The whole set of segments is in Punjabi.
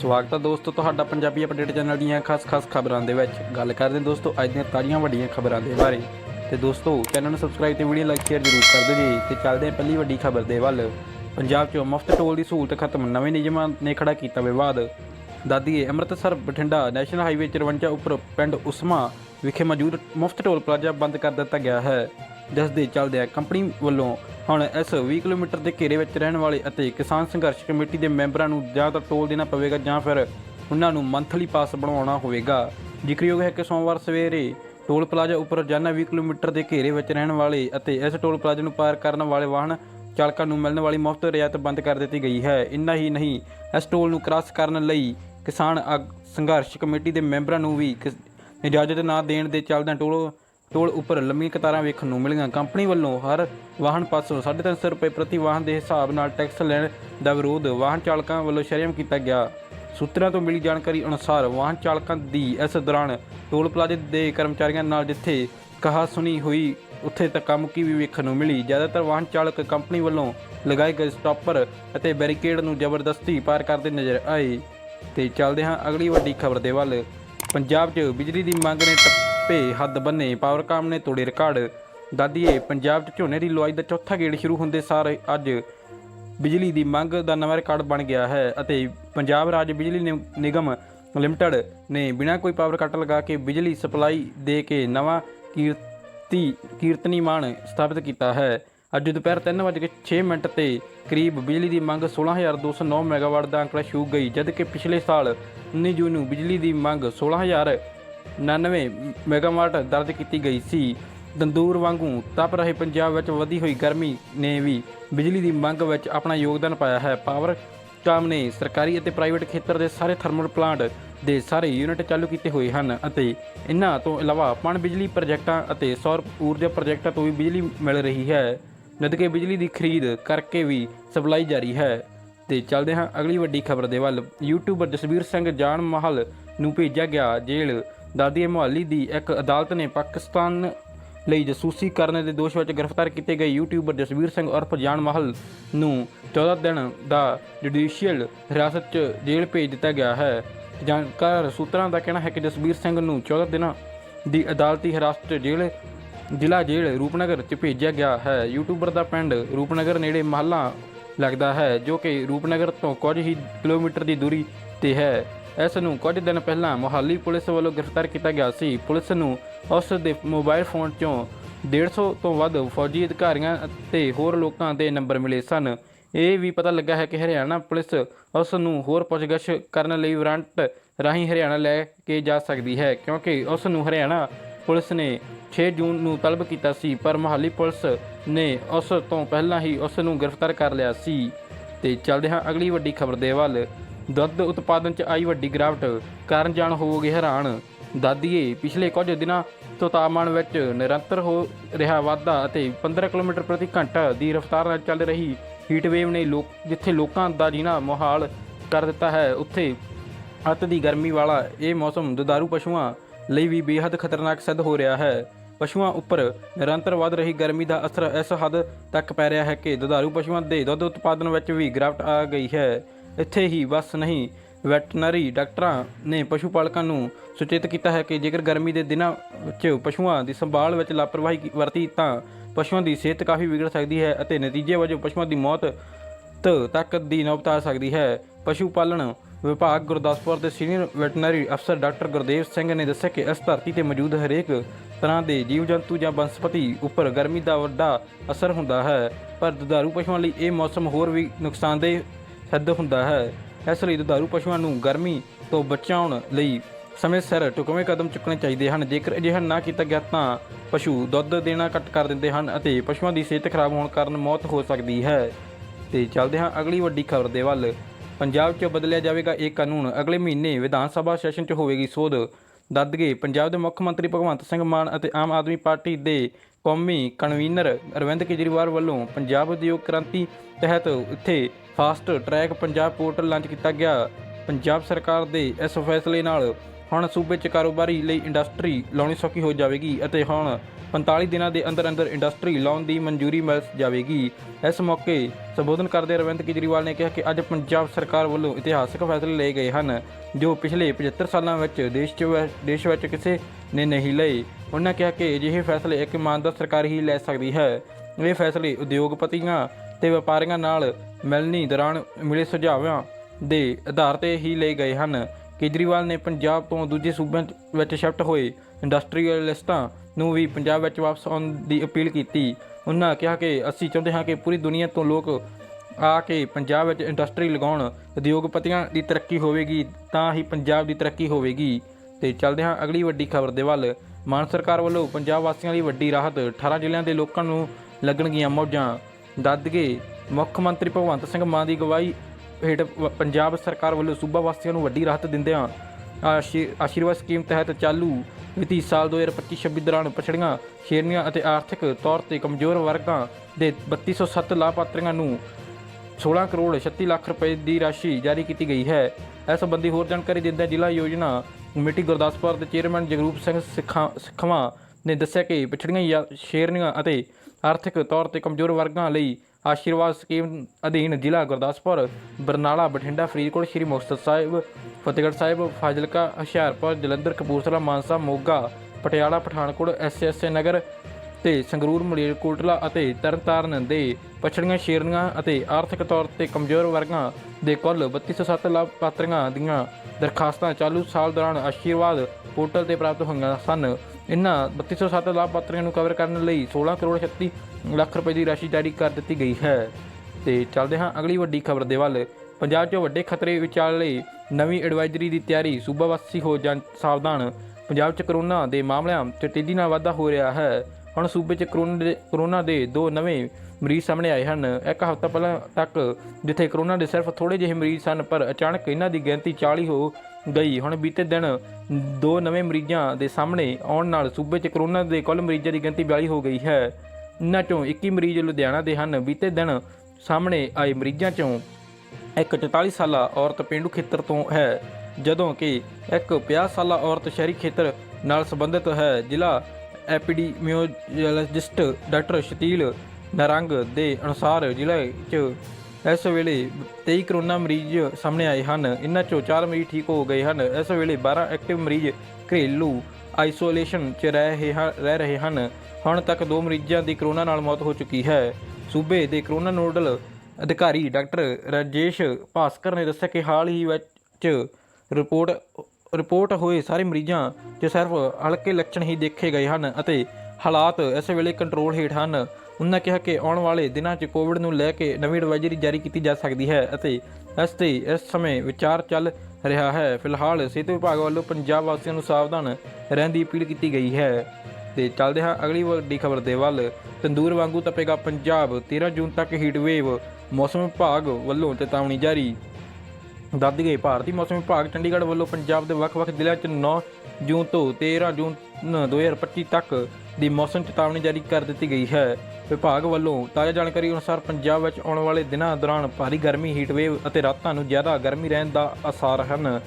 ਸਵਾਗਤ ਹੈ ਦੋਸਤੋ ਤੁਹਾਡਾ ਪੰਜਾਬੀ ਅਪਡੇਟ ਚੈਨਲ ਦੀਆਂ ਖਾਸ-ਖਾਸ ਖਬਰਾਂ ਦੇ ਵਿੱਚ। ਗੱਲ ਕਰਦੇ ਹਾਂ ਦੋਸਤੋ ਅੱਜ ਦੀਆਂ ਤਾਜ਼ੀਆਂ ਵੱਡੀਆਂ ਖਬਰਾਂ ਦੇ ਬਾਰੇ। ਤੇ ਦੋਸਤੋ ਚੈਨਲ ਨੂੰ ਸਬਸਕ੍ਰਾਈਬ ਤੇ ਵੀਡੀਓ ਲਾਈਕ ਸ਼ੇਅਰ ਜ਼ਰੂਰ ਕਰ ਦਿਓ ਜੀ। ਤੇ ਚੱਲਦੇ ਹਾਂ ਪਹਿਲੀ ਵੱਡੀ ਖਬਰ ਦੇ ਵੱਲ। ਪੰਜਾਬ 'ਚ ਮੁਫਤ ਟੋਲ ਦੀ ਸਹੂਲਤ ਖਤਮ, ਨਵੇਂ ਨਿਯਮਾਂ ਨੇ ਖੜਾ ਕੀਤਾ ਵਿਵਾਦ। ਦਾਦੀਏ ਅੰਮ੍ਰਿਤਸਰ ਬਠਿੰਡਾ ਨੈਸ਼ਨਲ ਹਾਈਵੇ 54 ਉੱਪਰ ਪਿੰਡ ਉਸਮਾ ਵਿਖੇ ਮੌਜੂਦ ਮੁਫਤ ਟੋਲ ਪਲਾਜ਼ਾ ਬੰਦ ਕਰ ਦਿੱਤਾ ਗਿਆ ਹੈ। ਜਿਸ ਦੇ ਚੱਲਦਿਆਂ ਕੰਪਨੀ ਵੱਲੋਂ ਹੁਣ ਇਸ 20 ਕਿਲੋਮੀਟਰ ਦੇ ਘੇਰੇ ਵਿੱਚ ਰਹਿਣ ਵਾਲੇ ਅਤੇ ਕਿਸਾਨ ਸੰਘਰਸ਼ ਕਮੇਟੀ ਦੇ ਮੈਂਬਰਾਂ ਨੂੰ ਜਾਂ ਤਾਂ ਟੋਲ ਦੇਣਾ ਪਵੇਗਾ ਜਾਂ ਫਿਰ ਉਹਨਾਂ ਨੂੰ ਮੰਥਲੀ ਪਾਸ ਬਣਾਉਣਾ ਹੋਵੇਗਾ। ਜ਼ਿਕਰਯੋਗ ਹੈ ਕਿ ਸੋਮਵਾਰ ਸਵੇਰੇ ਟੋਲ ਪਲਾਜ਼ਾ ਉੱਪਰ ਰੋਜ਼ਾਨਾ 20 ਕਿਲੋਮੀਟਰ ਦੇ ਘੇਰੇ ਵਿੱਚ ਰਹਿਣ ਵਾਲੇ ਅਤੇ ਇਸ ਟੋਲ ਪਲਾਜ਼ੇ ਨੂੰ ਪਾਰ ਕਰਨ ਵਾਲੇ ਵਾਹਨ ਚਾਲਕਾਂ ਨੂੰ ਮਿਲਣ ਵਾਲੀ ਮੁਫਤ ਰਿਆਇਤ ਬੰਦ ਕਰ ਦਿੱਤੀ ਗਈ ਹੈ। ਇੰਨਾ ਹੀ ਨਹੀਂ, ਇਸ ਟੋਲ ਨੂੰ ਕ੍ਰਾਸ ਕਰਨ ਲਈ ਕਿਸਾਨ ਆਗ- ਸੰਘਰਸ਼ ਕਮੇਟੀ ਦੇ ਮੈਂਬਰਾਂ ਨੂੰ ਵੀ ਕਿਸ- ਇਜਾਜ਼ਤ ਨਾ ਦੇਣ ਦੇ ਚੱਲਦਿਆਂ ਟੋਲ ਟੋਲ ਉੱਪਰ ਲੰਮੀਆਂ ਕਤਾਰਾਂ ਵੇਖਣ ਨੂੰ ਮਿਲੀਆਂ। ਕੰਪਨੀ ਵੱਲੋਂ ਹਰ ਵਾਹਨ ਪਾਸੋਂ 350 ਰੁਪਏ ਪ੍ਰਤੀ ਵਾਹਨ ਦੇ ਹਿਸਾਬ ਨਾਲ ਟੈਕਸ ਲੈਣ ਦਾ ਵਿਰੋਧ ਵਾਹਨ ਚਾਲਕਾਂ ਵੱਲੋਂ ਸ਼ਰਮ ਕੀਤਾ ਗਿਆ। ਸੂਤਰਾਂ ਤੋਂ ਮਿਲੀ ਜਾਣਕਾਰੀ ਅਨੁਸਾਰ ਵਾਹਨ ਚਾਲਕਾਂ ਦੀ ਇਸ ਦੌਰਾਨ ਟੋਲ ਪਲਾਜ਼ੇ ਦੇ ਕਰਮਚਾਰੀਆਂ ਨਾਲ ਜਿੱਥੇ ਕਹਾ ਸੁਣੀ ਹੋਈ, ਉੱਥੇ ਧੱਕਾ ਮੁੱਕੀ ਵੀ ਵੇਖਣ ਨੂੰ ਮਿਲੀ। ਜ਼ਿਆਦਾਤਰ ਵਾਹਨ ਚਾਲਕ ਕੰਪਨੀ ਵੱਲੋਂ ਲਗਾਏ ਗਏ ਸਟਾਪਰ ਅਤੇ ਬੈਰੀਕੇਡ ਨੂੰ ਜ਼ਬਰਦਸਤੀ ਪਾਰ ਕਰਦੇ ਨਜ਼ਰ ਆਏ। ਤੇ ਚੱਲਦੇ ਹਾਂ ਅਗਲੀ ਵੱਡੀ ਖਬਰ ਦੇ ਵੱਲ। ਪੰਜਾਬ 'ਚ ਬਿਜਲੀ ਦੀ ਮੰਗ ਨੇ ਭੇ ਹੱਦ ਬੰਨੇ ਪਾਵਰਕਾਮ ਨੇ ਤੋੜੇ ਰਿਕਾਰਡ। ਦਾਦੀਏ, ਪੰਜਾਬ 'ਚ ਝੋਨੇ ਦੀ ਲੁਆਈ ਦਾ ਚੌਥਾ ਗੇੜ ਸ਼ੁਰੂ ਹੁੰਦੇ ਸਾਰ ਅੱਜ ਬਿਜਲੀ ਦੀ ਮੰਗ ਦਾ ਨਵਾਂ ਰਿਕਾਰਡ ਬਣ ਗਿਆ ਹੈ ਅਤੇ ਪੰਜਾਬ ਰਾਜ ਬਿਜਲੀ ਨਿ- ਨਿਗਮ ਲਿਮਟਿਡ ਨੇ ਬਿਨਾਂ ਕੋਈ ਪਾਵਰ ਕੱਟ ਲਗਾ ਕੇ ਬਿਜਲੀ ਸਪਲਾਈ ਦੇ ਕੇ ਨਵਾਂ ਕੀਰਤੀ ਕੀਰਤਨੀਮਾਨ ਸਥਾਪਿਤ ਕੀਤਾ ਹੈ। ਅੱਜ ਦੁਪਹਿਰ 3:06 ਮਿੰਟ ਤੇ ਕਰੀਬ ਬਿਜਲੀ ਦੀ ਮੰਗ 16209 ਮੈਗਾਵਾਟ ਦਾ ਅੰਕੜਾ ਛੂ ਗਈ, ਜਦਕਿ ਪਿਛਲੇ ਸਾਲ 19 ਜੂਨ ਨੂੰ ਬਿਜਲੀ ਦੀ ਮੰਗ 16099 ਮੈਗਾਵਾਟ ਦਰਜ ਕੀਤੀ ਗਈ ਸੀ। ਤੰਦੂਰ ਵਾਂਗੂ ਤਪ ਰਹੇ ਪੰਜਾਬ ਵਿੱਚ ਵਧੀ ਹੋਈ ਗਰਮੀ ਨੇ ਵੀ ਬਿਜਲੀ ਦੀ ਮੰਗ ਵਿੱਚ ਆਪਣਾ ਯੋਗਦਾਨ ਪਾਇਆ ਹੈ। ਪਾਵਰ ਕਾਮ ਨੇ ਸਰਕਾਰੀ ਅਤੇ ਪ੍ਰਾਈਵੇਟ ਖੇਤਰ ਦੇ ਸਾਰੇ ਥਰਮਲ ਪਲਾਂਟ ਦੇ ਸਾਰੇ ਯੂਨਿਟ ਚਾਲੂ ਕੀਤੇ ਹੋਏ ਹਨ ਅਤੇ ਇਹਨਾਂ ਤੋਂ ਇਲਾਵਾ ਪਣ ਬਿਜਲੀ ਪ੍ਰੋਜੈਕਟਾਂ ਅਤੇ ਸੌਰ ਊਰਜਾ ਪ੍ਰੋਜੈਕਟਾਂ ਤੋਂ ਵੀ ਬਿਜਲੀ ਮਿਲ ਰਹੀ ਹੈ, ਜਦਕਿ ਬਿਜਲੀ ਦੀ ਖਰੀਦ ਕਰਕੇ ਵੀ ਸਪਲਾਈ ਜਾਰੀ ਹੈ। ਤੇ ਚੱਲਦੇ ਹਾਂ ਅਗਲੀ ਵੱਡੀ ਖਬਰ ਦੇ ਵੱਲ। ਯੂਟਿਊਬਰ ਜਸਵੀਰ ਸਿੰਘ ਜਾਨ ਮਹਲ ਨੂੰ ਭੇਜਿਆ ਗਿਆ ਜੇਲ੍ਹ। ਦਾਦੀ ਮੁਹੱਲੀ ਦੀ ਇੱਕ ਅਦਾਲਤ ਨੇ ਪਾਕਿਸਤਾਨ ਲਈ ਜਸੂਸੀ ਕਰਨ ਦੇ ਦੋਸ਼ ਵਿੱਚ ਗ੍ਰਿਫਤਾਰ ਕੀਤੇ ਗਏ ਯੂਟਿਊਬਰ ਜਸਵੀਰ ਸਿੰਘ ਉਰਫ ਜਾਨ ਮਹਲ ਨੂੰ 14 ਦਿਨ ਦਾ ਜੁਡੀਸ਼ੀਅਲ ਹਿਰਾਸਤ 'ਚ ਜੇਲ੍ਹ ਭੇਜ ਦਿੱਤਾ ਗਿਆ ਹੈ। ਜਾਣਕਾਰ ਸੂਤਰਾਂ ਦਾ ਕਹਿਣਾ ਹੈ ਕਿ ਜਸਵੀਰ ਸਿੰਘ ਨੂੰ 14 ਦਿਨਾਂ ਦੀ ਅਦਾਲਤੀ ਹਿਰਾਸਤ 'ਚ ਜੇਲ੍ਹ, ਜ਼ਿਲ੍ਹਾ ਜੇਲ੍ਹ ਰੂਪਨਗਰ 'ਚ ਭੇਜਿਆ ਗਿਆ ਹੈ। ਯੂਟਿਊਬਰ ਦਾ ਪਿੰਡ ਰੂਪਨਗਰ ਨੇੜੇ ਮਹੱਲਾ ਲੱਗਦਾ ਹੈ, ਜੋ ਕਿ ਰੂਪਨਗਰ ਤੋਂ ਕੁਝ ਹੀ ਕਿਲੋਮੀਟਰ ਦੀ ਦੂਰੀ ਤੇ ਹੈ। ਇਸ ਨੂੰ ਕੁਝ ਦਿਨ ਪਹਿਲਾਂ ਮੋਹਾਲੀ ਪੁਲਿਸ ਵੱਲੋਂ ਗ੍ਰਿਫਤਾਰ ਕੀਤਾ ਗਿਆ ਸੀ। ਪੁਲਿਸ ਨੂੰ ਉਸ ਦੇ ਮੋਬਾਈਲ ਫੋਨ 'ਚੋਂ 150 ਤੋਂ ਵੱਧ ਫੌਜੀ ਅਧਿਕਾਰੀਆਂ ਅਤੇ ਹੋਰ ਲੋਕਾਂ ਦੇ ਨੰਬਰ ਮਿਲੇ ਸਨ। ਇਹ ਵੀ ਪਤਾ ਲੱਗਾ ਹੈ ਕਿ ਹਰਿਆਣਾ ਪੁਲਿਸ ਉਸ ਨੂੰ ਹੋਰ ਪੁੱਛਗਿੱਛ ਕਰਨ ਲਈ ਵਾਰੰਟ ਰਾਹੀਂ ਹਰਿਆਣਾ ਲੈ ਕੇ ਜਾ ਸਕਦੀ ਹੈ, ਕਿਉਂਕਿ ਉਸ ਨੂੰ ਹਰਿਆਣਾ ਪੁਲਿਸ ਨੇ 6 ਜੂਨ ਨੂੰ ਤਲਬ ਕੀਤਾ ਸੀ, ਪਰ ਮੋਹਾਲੀ ਪੁਲਿਸ ਨੇ ਉਸ ਤੋਂ ਪਹਿਲਾਂ ਹੀ ਉਸ ਨੂੰ ਗ੍ਰਿਫਤਾਰ ਕਰ ਲਿਆ ਸੀ। ਤੇ ਚੱਲਦੇ ਹਾਂ ਅਗਲੀ ਵੱਡੀ ਖਬਰ ਦੇ ਵੱਲ। ਦੁੱਧ ਉਤਪਾਦਨ 'ਚ ਆਈ ਵੱਡੀ ਗਿਰਾਵਟ, ਕਾਰਨ ਜਾਣ ਹੋਵੋਗੇ ਹੈਰਾਨ। ਦਾਦੀਏ, ਪਿਛਲੇ ਕੁਝ ਦਿਨਾਂ ਤੋਂ ਤਾਪਮਾਨ ਵਿੱਚ ਨਿਰੰਤਰ ਹੋ ਰਿਹਾ ਵਾਧਾ ਅਤੇ 15 ਕਿਲੋਮੀਟਰ ਪ੍ਰਤੀ ਘੰਟਾ ਦੀ ਰਫ਼ਤਾਰ ਨਾਲ ਚੱਲ ਰਹੀ ਹੀਟ ਵੇਵ ਨੇ ਲੋਕ, ਜਿੱਥੇ ਲੋਕਾਂ ਦਾ ਜੀਣਾ ਮੁਹਾਲ ਕਰ ਦਿੱਤਾ ਹੈ, ਉੱਥੇ ਅੱਤ ਦੀ ਗਰਮੀ ਵਾਲਾ ਇਹ ਮੌਸਮ ਦੁਧਾਰੂ ਪਸ਼ੂਆਂ ਲਈ ਵੀ ਬੇहद ਖਤਰਨਾਕ ਸਿੱਧ ਹੋ ਰਿਹਾ ਹੈ। ਪਸ਼ੂਆਂ ਉੱਪਰ ਨਿਰੰਤਰ ਵਧ ਰਹੀ ਗਰਮੀ ਦਾ ਅਸਰ ਇਸ ਹੱਦ ਤੱਕ ਪੈ ਰਿਹਾ ਹੈ ਕਿ ਦੁਧਾਰੂ ਪਸ਼ੂਆਂ ਦੇ ਦੁੱਧ ਉਤਪਾਦਨ ਵਿੱਚ ਵੀ ਗਿਰਾਵਟ ਆ ਗਈ ਹੈ। ਇੱਥੇ ਹੀ ਬਸ ਨਹੀਂ, ਵੈਟਰਨਰੀ ਡਾਕਟਰਾਂ ਨੇ ਪਸ਼ੂ ਪਾਲਕਾਂ ਨੂੰ ਸੁਚੇਤ ਕੀਤਾ ਹੈ ਕਿ ਜੇਕਰ ਗਰਮੀ ਦੇ ਦਿਨਾਂ ਵਿੱਚ ਪਸ਼ੂਆਂ ਦੀ ਸੰਭਾਲ ਵਿੱਚ ਲਾਪਰਵਾਹੀ ਵਰਤੀ ਤਾਂ ਪਸ਼ੂਆਂ ਦੀ ਸਿਹਤ ਕਾਫੀ ਵਿਗੜ ਸਕਦੀ ਹੈ ਅਤੇ ਨਤੀਜੇ ਵਜੋਂ ਪਸ਼ੂਆਂ ਦੀ ਮੌਤ ਤੱਕ ਦੀ ਨੌਬਤ ਆ ਸਕਦੀ ਹੈ। ਪਸ਼ੂ ਪਾਲਣ ਵਿਭਾਗ ਗੁਰਦਾਸਪੁਰ ਦੇ ਸੀਨੀਅਰ ਵੈਟਰਨਰੀ ਅਫਸਰ ਡਾਕਟਰ ਗੁਰਦੇਵ ਸਿੰਘ ਨੇ ਦੱਸਿਆ ਕਿ ਇਸ ਧਰਤੀ ਤੇ ਮੌਜੂਦ ਹਰੇਕ ਤਰ੍ਹਾਂ ਦੇ ਜੀਵ ਜੰਤੂ ਜਾਂ ਬਨਸਪਤੀ ਉੱਪਰ ਗਰਮੀ ਦਾ ਵੱਡਾ ਅਸਰ ਹੁੰਦਾ ਹੈ, ਪਰ ਦੁਧਾਰੂ ਪਸ਼ੂਆਂ ਲਈ ਇਹ ਮੌਸਮ ਹੋਰ ਵੀ ਨੁਕਸਾਨਦੇਹ ਸਿੱਧ ਹੁੰਦਾ ਹੈ। ਇਸ ਲਈ ਦੁਧਾਰੂ ਪਸ਼ੂਆਂ ਨੂੰ ਗਰਮੀ ਤੋਂ ਬਚਾਉਣ ਲਈ ਸਮੇਂ ਸਿਰ ਟੁਕਵੇਂ ਕਦਮ ਚੁੱਕਣੇ ਚਾਹੀਦੇ ਹਨ। ਜੇਕਰ ਅਜਿਹਾ ਨਾ ਕੀਤਾ ਗਿਆ ਤਾਂ ਪਸ਼ੂ ਦੁੱਧ ਦੇਣਾ ਘੱਟ ਕਰ ਦਿੰਦੇ ਹਨ ਅਤੇ ਪਸ਼ੂਆਂ ਦੀ ਸਿਹਤ ਖਰਾਬ ਹੋਣ ਕਾਰਨ ਮੌਤ ਹੋ ਸਕਦੀ ਹੈ। ਤੇ ਚੱਲਦੇ ਹਾਂ ਅਗਲੀ ਵੱਡੀ ਖਬਰ ਦੇ ਵੱਲ। ਪੰਜਾਬ 'ਚ ਬਦਲਿਆ ਜਾਵੇਗਾ ਇਹ ਕਾਨੂੰਨ। ਅਗਲੇ ਮਹੀਨੇ ਵਿਧਾਨ ਸਭਾ ਸੈਸ਼ਨ 'ਚ ਹੋਵੇਗੀ ਸੋਧ। ਦੱਦਗੇ, ਪੰਜਾਬ ਦੇ ਮੁੱਖ ਮੰਤਰੀ ਭਗਵੰਤ ਸਿੰਘ ਮਾਨ ਅਤੇ ਆਮ ਆਦਮੀ ਪਾਰਟੀ ਦੇ ਕੌਮੀ ਕਨਵੀਨਰ ਅਰਵਿੰਦ ਕੇਜਰੀਵਾਲ ਵੱਲੋਂ ਪੰਜਾਬ ਉਦਯੋਗ ਕ੍ਰਾਂਤੀ ਤਹਿਤ ਇੱਥੇ fast track Punjab portal launch ਕੀਤਾ ਗਿਆ। ਪੰਜਾਬ ਸਰਕਾਰ ਦੇ ਇਸ ਫੈਸਲੇ ਨਾਲ ਹੁਣ ਸੂਬੇ 'ਚ ਕਾਰੋਬਾਰੀ ਲਈ ਇੰਡਸਟਰੀ ਲਾਉਣੀ ਸੌਖੀ ਹੋ ਜਾਵੇਗੀ ਅਤੇ ਹੁਣ 45 ਦਿਨਾਂ ਦੇ ਅੰਦਰ ਅੰਦਰ ਇੰਡਸਟਰੀ ਲਾਉਣ ਦੀ ਮਨਜ਼ੂਰੀ ਮਿਲ ਜਾਵੇਗੀ। ਇਸ ਮੌਕੇ ਸੰਬੋਧਨ ਕਰਦੇ ਅਰਵਿੰਦ ਕੇਜਰੀਵਾਲ ਨੇ ਕਿਹਾ ਕਿ ਅੱਜ ਪੰਜਾਬ ਸਰਕਾਰ ਵੱਲੋਂ ਇਤਿਹਾਸਕ ਫੈਸਲੇ ਲਏ ਗਏ ਹਨ, ਜੋ ਪਿਛਲੇ 75 ਸਾਲਾਂ ਵਿੱਚ ਦੇਸ਼ 'ਚ ਵ- ਦੇਸ਼ ਵਿੱਚ ਕਿਸੇ ਨੇ ਨਹੀਂ ਲਏ। ਉਹਨਾਂ ਕਿਹਾ ਕਿ ਅਜਿਹੇ ਫੈਸਲੇ ਇੱਕ ਇਮਾਨਦਾਰ ਸਰਕਾਰ ਹੀ ਲੈ ਸਕਦੀ ਹੈ। ਇਹ ਫੈਸਲੇ ਉਦਯੋਗਪਤੀਆਂ ਤੇ ਵਪਾਰੀਆਂ ਨਾਲ ਮਿਲਣੀ ਦੌਰਾਨ ਮਿਲੇ ਸੁਝਾਵਾਂ ਦੇ ਆਧਾਰ ਤੇ ਹੀ ਲਏ ਗਏ ਹਨ। ਕੇਜਰੀਵਾਲ ਨੇ ਪੰਜਾਬ ਤੋਂ ਦੂਜੇ ਸੂਬਿਆਂ ਵਿੱਚ ਸ਼ਿਫਟ ਹੋਏ ਇੰਡਸਟਰੀਅਲਿਸਟਾਂ ਨੂੰ ਵੀ ਪੰਜਾਬ ਵਿੱਚ ਵਾਪਸ ਆਉਣ ਦੀ ਅਪੀਲ ਕੀਤੀ। ਉਹਨਾਂ ਕਿਹਾ ਕਿ ਅਸੀਂ ਚਾਹੁੰਦੇ ਹਾਂ ਕਿ ਪੂਰੀ ਦੁਨੀਆ ਤੋਂ ਲੋਕ ਆ ਕੇ ਪੰਜਾਬ ਵਿੱਚ ਇੰਡਸਟਰੀ ਲਗਾਉਣ, ਉਦਯੋਗਪਤੀਆਂ ਦੀ ਤਰੱਕੀ ਹੋਵੇਗੀ, ਤਾਂ ਹੀ ਪੰਜਾਬ ਦੀ ਤਰੱਕੀ ਹੋਵੇਗੀ। ਤੇ ਚੱਲਦੇ ਹਾਂ ਅਗਲੀ ਵੱਡੀ ਖਬਰ ਦੇ ਵੱਲ। ਮਾਨ ਸਰਕਾਰ ਵੱਲੋਂ ਪੰਜਾਬ ਵਾਸੀਆਂ ਲਈ ਵੱਡੀ ਰਾਹਤ 18 ਜ਼ਿਲ੍ਹਿਆਂ ਦੇ ਲੋਕਾਂ ਨੂੰ ਲੱਗਣਗੀਆਂ ਮੌਜਾਂ। ਦੱਦਗੇ ਮੁੱਖ ਮੰਤਰੀ ਭਗਵੰਤ ਸਿੰਘ ਮਾਨ ਦੀ ਅਗਵਾਈ ਹੇਠ ਪੰਜਾਬ ਸਰਕਾਰ ਵੱਲੋਂ ਸੂਬਾ ਵਾਸੀਆਂ ਨੂੰ ਵੱਡੀ ਰਾਹਤ ਦਿੰਦਿਆਂ ਆਸ਼ੀ- ਆਸ਼ੀਰਵਾਦ ਸਕੀਮ ਤਹਿਤ ਚਾਲੂ ਵਿੱਤੀ ਸਾਲ 2025-26 ਦੌਰਾਨ ਪਛੜੀਆਂ ਸ਼ੇਰਨੀਆਂ ਅਤੇ ਆਰਥਿਕ ਤੌਰ ਤੇ ਕਮਜ਼ੋਰ ਵਰਗਾਂ ਦੇ 3207 ਲਾਭਪਾਤਰੀਆਂ ਨੂੰ 16 ਕਰੋੜ 36 ਲੱਖ ਰੁਪਏ ਦੀ ਰਾਸ਼ੀ ਜਾਰੀ ਕੀਤੀ ਗਈ ਹੈ। ਇਸ ਸੰਬੰਧੀ ਹੋਰ ਜਾਣਕਾਰੀ ਦਿੰਦਿਆਂ ਜ਼ਿਲ੍ਹਾ ਯੋਜਨਾ ਕਮੇਟੀ ਗੁਰਦਾਸਪੁਰ ਦੇ ਚੇਅਰਮੈਨ ਜਗਰੂਪ ਸਿੰਘ ਸਿੱਖਾਂ ਸਿੱਖਵਾਂ ਨੇ ਦੱਸਿਆ ਕਿ ਪਿਛੜੀਆਂ ਯਾ- ਸ਼ੇਰਨੀਆਂ ਅਤੇ ਆਰਥਿਕ ਤੌਰ ਤੇ ਕਮਜ਼ੋਰ ਵਰਗਾਂ ਲਈ ਆਸ਼ੀਰਵਾਦ ਸਕੀਮ ਅਧੀਨ ਜ਼ਿਲ੍ਹਾ ਗੁਰਦਾਸਪੁਰ, ਬਰਨਾਲਾ, ਬਠਿੰਡਾ, ਫਰੀਦਕੋਟ, ਸ਼੍ਰੀ ਮੁਕਤਸਰ ਸਾਹਿਬ, ਫਤਿਹਗੜ੍ਹ ਸਾਹਿਬ, ਫਾਜ਼ਿਲਕਾ, ਹੁਸ਼ਿਆਰਪੁਰ, ਜਲੰਧਰ, ਕਪੂਰਥਲਾ, ਮਾਨਸਾ, ਮੋਗਾ, ਪਟਿਆਲਾ, ਪਠਾਨਕੋਟ ਐਸਐਸਏ ਨਗਰ ਤੇ ਸੰਗਰੂਰ, ਮਲੇਰਕੋਟਲਾ ਅਤੇ ਤਰਨਤਾਰਨ ਦੇ ਪਛੜੀਆਂ, ਸ਼ੇਰਨੀਆਂ ਅਤੇ ਆਰਥਿਕ ਤੌਰ ਤੇ ਕਮਜ਼ੋਰ ਵਰਗਾਂ ਦੇ ਕੁੱਲ 3207 ਲਾਭਪਾਤਰੀਆਂ ਦੀਆਂ ਦਰਖਾਸਤਾਂ ਚਾਲੂ ਸਾਲ ਦੌਰਾਨ ਆਸ਼ੀਰਵਾਦ ਪੋਰਟਲ ਤੇ ਪ੍ਰਾਪਤ ਹੋਈਆਂ ਸਨ। ਇਨ੍ਹਾਂ 3207 ਲਾਭਪਾਤਰੀਆਂ ਨੂੰ ਕਵਰ ਕਰਨ ਲਈ 16 ਕਰੋੜ 36 ਲੱਖ ਰੁਪਏ ਦੀ ਰਾਸ਼ੀ ਜਾਰੀ ਕਰ ਦਿੱਤੀ ਗਈ ਹੈ। ਤੇ ਚੱਲਦੇ ਹਾਂ ਅਗਲੀ ਵੱਡੀ ਖਬਰ ਦੇ ਵੱਲ। ਪੰਜਾਬ 'ਚ ਵੱਡੇ ਖਤਰੇ ਵਿਚਾਲੇ ਨਵੀਂ ਐਡਵਾਈਜ਼ਰੀ ਦੀ ਤਿਆਰੀ, ਸੂਬਾ ਵਾਸੀ ਹੋ ਜਾਂ ਸਾਵਧਾਨ। ਪੰਜਾਬ 'ਚ ਕਰੋਨਾ ਦੇ ਮਾਮਲਿਆਂ 'ਚ ਤੇਜ਼ੀ ਨਾਲ ਵਾਧਾ ਹੋ ਰਿਹਾ ਹੈ। ਹੁਣ ਸੂਬੇ 'ਚ ਕਰੋਨਾ ਦੇ ਕਰੋਨਾ ਦੇ ਦੋ ਨਵੇਂ ਮਰੀਜ਼ ਸਾਹਮਣੇ ਆਏ ਹਨ। ਇੱਕ ਹਫ਼ਤਾ ਪਹਿਲਾਂ ਤੱਕ ਜਿੱਥੇ ਕਰੋਨਾ ਦੇ ਸਿਰਫ ਥੋੜੇ ਜਿਹੇ ਮਰੀਜ਼ ਸਨ, ਪਰ ਅਚਾਨਕ ਇਹਨਾਂ ਦੀ ਗਿਣਤੀ 40 ਹੋ ਗਈ। ਹੁਣ ਬੀਤੇ ਦਿਨ ਦੋ ਨਵੇਂ ਮਰੀਜ਼ਾਂ ਦੇ ਸਾਹਮਣੇ ਆਉਣ ਨਾਲ ਸੂਬੇ 'ਚ ਕਰੋਨਾ ਦੇ ਕੁੱਲ ਮਰੀਜ਼ਾਂ ਦੀ ਗਿਣਤੀ 42 ਹੋ ਗਈ ਹੈ। ਇਹਨਾਂ 'ਚੋਂ 21 ਮਰੀਜ਼ ਲੁਧਿਆਣਾ ਦੇ ਹਨ। ਬੀਤੇ ਦਿਨ ਸਾਹਮਣੇ ਆਏ ਮਰੀਜ਼ਾਂ 'ਚੋਂ ਇੱਕ 44 ਸਾਲਾ ਔਰਤ ਪਿੰਡੂ ਖੇਤਰ ਤੋਂ ਹੈ, ਜਦੋਂ ਕਿ ਇੱਕ 50 ਸਾਲਾ ਔਰਤ ਸ਼ਹਿਰੀ ਖੇਤਰ ਨਾਲ ਸੰਬੰਧਿਤ ਹੈ। ਜ਼ਿਲ੍ਹਾ ਐਪੀਡੀਮੀਓਲੋਜਿਸਟ ਡਾਕਟਰ ਸ਼ਤੀਲ ਨਰੰਗ ਦੇ ਅਨੁਸਾਰ ਜ਼ਿਲ੍ਹੇ 'ਚ ਇਸ ਵੇਲੇ 23 ਕਰੋਨਾ ਮਰੀਜ਼ ਸਾਹਮਣੇ ਆਏ ਹਨ। ਇਹਨਾਂ 'ਚੋਂ 4 ਮਰੀਜ਼ ਠੀਕ ਹੋ ਗਏ ਹਨ। ਇਸ ਵੇਲੇ 12 ਐਕਟਿਵ ਮਰੀਜ਼ ਘਰੇਲੂ ਆਈਸੋਲੇਸ਼ਨ 'ਚ ਰਹਿ ਰਹੇ ਹਨ- ਰਹਿ ਰਹੇ ਹਨ। ਹੁਣ ਤੱਕ ਦੋ ਮਰੀਜ਼ਾਂ ਦੀ ਕਰੋਨਾ ਨਾਲ ਮੌਤ ਹੋ ਚੁੱਕੀ ਹੈ। ਸੂਬੇ ਦੇ ਕਰੋਨਾ ਨੋਡਲ ਅਧਿਕਾਰੀ ਡਾਕਟਰ ਰਾਜੇਸ਼ ਭਾਸਕਰ ਨੇ ਦੱਸਿਆ ਕਿ ਹਾਲ ਹੀ ਵਿੱਚ ਰਿਪੋਰਟ ਰਿਪੋਰਟ ਹੋਏ ਸਾਰੇ ਮਰੀਜ਼ਾਂ 'ਚ ਸਿਰਫ ਹਲਕੇ ਲੱਛਣ ਹੀ ਦੇਖੇ ਗਏ ਹਨ ਅਤੇ ਹਾਲਾਤ ਇਸ ਵੇਲੇ ਕੰਟਰੋਲ ਹੇਠ ਹਨ। ਉਹਨਾਂ ਕਿਹਾ ਕਿ ਆਉਣ ਵਾਲੇ ਦਿਨਾਂ 'ਚ ਕੋਵਿਡ ਨੂੰ ਲੈ ਕੇ ਨਵੀਂ ਐਡਵਾਈਜ਼ਰੀ ਜਾਰੀ ਕੀਤੀ ਜਾ ਸਕਦੀ ਹੈ ਅਤੇ ਇਸ ਤੇ ਇਸ ਸਮੇਂ ਵਿਚਾਰ ਚੱਲ ਰਿਹਾ ਹੈ। ਫਿਲਹਾਲ ਸਿਹਤ ਵਿਭਾਗ ਵੱਲੋਂ ਪੰਜਾਬ ਵਾਸੀਆਂ ਨੂੰ ਸਾਵਧਾਨ ਰਹਿਣ ਦੀ ਅਪੀਲ ਕੀਤੀ ਗਈ ਹੈ। ਤੇ ਚੱਲਦੇ ਹਾਂ ਅਗਲੀ ਵੱਡੀ ਖਬਰ ਦੇ ਵੱਲ। ਤੰਦੂਰ ਵਾਂਗੂ ਤਪੇਗਾ ਪੰਜਾਬ। 13 ਜੂਨ ਤੱਕ ਹੀਟ ਵੇਵ ਮੌਸਮ ਵਿਭਾਗ ਵੱਲੋਂ ਚੇਤਾਵਨੀ ਜਾਰੀ। ਦੱਸ ਦਈਏ, ਭਾਰਤੀ ਮੌਸਮ ਵਿਭਾਗ ਚੰਡੀਗੜ੍ਹ ਵੱਲੋਂ ਪੰਜਾਬ ਦੇ ਵੱਖ-ਵੱਖ ਜ਼ਿਲ੍ਹਿਆਂ 'ਚ 9 ਜੂਨ ਤੋਂ 13 ਜੂਨ 2025 ਤੱਕ ਦੀ ਮੌਸਮ ਚੇਤਾਵਨੀ ਜਾਰੀ ਕਰ ਦਿੱਤੀ ਗਈ ਹੈ। ਵਿਭਾਗ ਵੱਲੋਂ ਤਾਜ਼ਾ ਜਾਣਕਾਰੀ ਅਨੁਸਾਰ ਪੰਜਾਬ ਵਿੱਚ ਆਉਣ ਵਾਲੇ ਦਿਨਾਂ ਦੌਰਾਨ ਭਾਰੀ ਗਰਮੀ ਹੀਟਵੇਵ ਅਤੇ ਰਾਤਾਂ ਨੂੰ ਜ਼ਿਆਦਾ ਗਰਮੀ ਰਹਿਣ ਦਾ ਆਸਾਰ ਹਨ।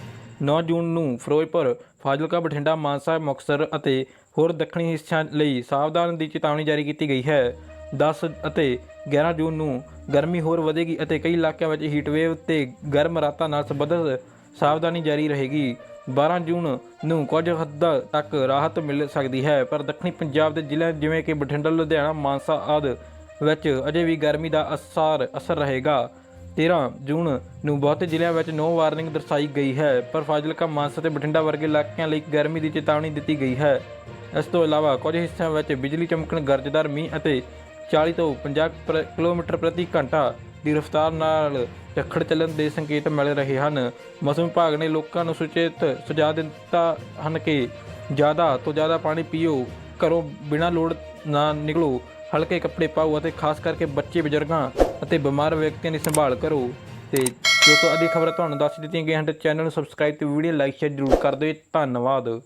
9 ਜੂਨ ਨੂੰ ਫਿਰੋਜ਼ਪੁਰ, ਫਾਜ਼ਿਲਕਾ, ਬਠਿੰਡਾ, ਮਾਨਸਾ, ਮੁਕਤਸਰ ਅਤੇ ਹੋਰ ਦੱਖਣੀ ਹਿੱਸਿਆਂ ਲਈ ਸਾਵਧਾਨ ਦੀ ਚੇਤਾਵਨੀ ਜਾਰੀ ਕੀਤੀ ਗਈ ਹੈ। 10 ਅਤੇ 11 ਜੂਨ ਨੂੰ ਗਰਮੀ ਹੋਰ ਵਧੇਗੀ ਅਤੇ ਕਈ ਇਲਾਕਿਆਂ ਵਿੱਚ ਹੀਟ ਵੇਵ ਤੇ ਗਰਮ ਰਾਤਾਂ ਨਾਲ ਸੰਬੰਧਿਤ ਸਾਵਧਾਨੀ ਜਾਰੀ ਰਹੇਗੀ। 12 ਜੂਨ ਨੂੰ ਕੁਝ ਹੱਦ ਤੱਕ ਰਾਹਤ ਮਿਲ ਸਕਦੀ ਹੈ, ਪਰ ਦੱਖਣੀ ਪੰਜਾਬ ਦੇ ਜ਼ਿਲ੍ਹਿਆਂ ਜਿਵੇਂ ਕਿ ਬਠਿੰਡਾ, ਲੁਧਿਆਣਾ, ਮਾਨਸਾ ਆਦਿ ਵਿੱਚ ਅਜੇ ਵੀ ਗਰਮੀ ਦਾ ਅਸਰ ਅਸਰ ਰਹੇਗਾ। 13 ਜੂਨ ਨੂੰ ਬਹੁਤੇ ਜ਼ਿਲ੍ਹਿਆਂ ਵਿੱਚ ਨੋ ਵਾਰਨਿੰਗ ਦਰਸਾਈ ਗਈ ਹੈ, ਪਰ ਫਾਜ਼ਿਲਕਾ, ਮਾਨਸਾ ਤੇ ਬਠਿੰਡਾ ਵਰਗੇ ਇਲਾਕਿਆਂ ਲਈ ਗਰਮੀ ਦੀ ਚੇਤਾਵਨੀ ਦਿੱਤੀ ਗਈ ਹੈ। ਇਸ ਤੋਂ ਇਲਾਵਾ ਕੁਝ ਹਿੱਸਿਆਂ ਵਿੱਚ ਬਿਜਲੀ ਚਮਕਣ, ਗਰਜਦਾਰ ਮੀਂਹ ਅਤੇ 40 ਤੋਂ 50 ਪ੍ਰ- ਕਿਲੋਮੀਟਰ ਪ੍ਰਤੀ ਘੰਟਾ ਦੀ ਰਫ਼ਤਾਰ ਨਾਲ ਝੱਖੜ ਚੱਲਣ ਦੇ ਸੰਕੇਤ ਮਿਲ ਰਹੇ ਹਨ। ਮੌਸਮ ਵਿਭਾਗ ਨੇ ਲੋਕਾਂ ਨੂੰ ਸੁਚੇਤ ਸੁਝਾਅ ਦਿੱਤਾ ਹਨ ਕਿ ਜ਼ਿਆਦਾ ਤੋਂ ਜ਼ਿਆਦਾ ਪਾਣੀ ਪੀਓ, ਘਰੋਂ ਬਿਨਾਂ ਲੋੜ ਨਾ ਨਿਕਲੋ, ਹਲਕੇ ਕੱਪੜੇ ਪਾਓ ਅਤੇ ਖਾਸ ਕਰਕੇ ਬੱਚੇ, ਬਜ਼ੁਰਗਾਂ ਅਤੇ ਬਿਮਾਰ ਵਿਅਕਤੀਆਂ ਦੀ ਸੰਭਾਲ ਕਰੋ। ਤੇ ਜੋ ਤੋਂ ਅਧਿਕ ਖਬਰਾਂ ਤੁਹਾਨੂੰ ਦੱਸ ਦਿੱਤੀਆਂ ਗਈਆਂ ਹਨ ਤੇ ਚੈਨਲ ਨੂੰ ਸਬਸਕ੍ਰਾਈਬ ਤੇ ਵੀਡੀਓ ਲਾਈਕ ਸ਼ੇਅਰ ਜ਼ਰੂਰ ਕਰ ਦਿਓ। ਧੰਨਵਾਦ।